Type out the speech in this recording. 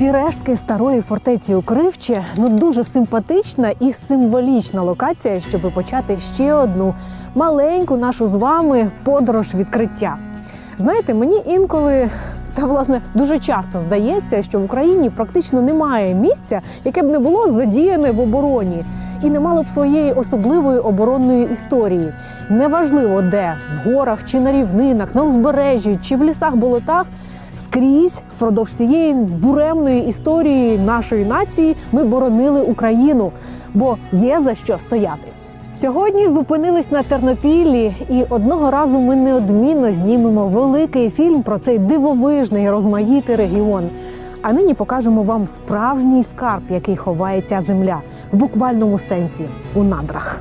Ці рештки старої фортеці Укривче ну дуже симпатична і символічна локація, щоб почати ще одну маленьку нашу з вами подорож відкриття. Знаєте, мені інколи та власне дуже часто здається, що в Україні практично немає місця, яке б не було задіяне в обороні і не мало б своєї особливої оборонної історії. Неважливо де в горах чи на рівнинах, на узбережжі чи в лісах болотах. Скрізь впродовж цієї буремної історії нашої нації ми боронили Україну, бо є за що стояти. Сьогодні зупинились на Тернопіллі, і одного разу ми неодмінно знімемо великий фільм про цей дивовижний розмаїтий регіон. А нині покажемо вам справжній скарб, який ховає ця земля в буквальному сенсі у надрах.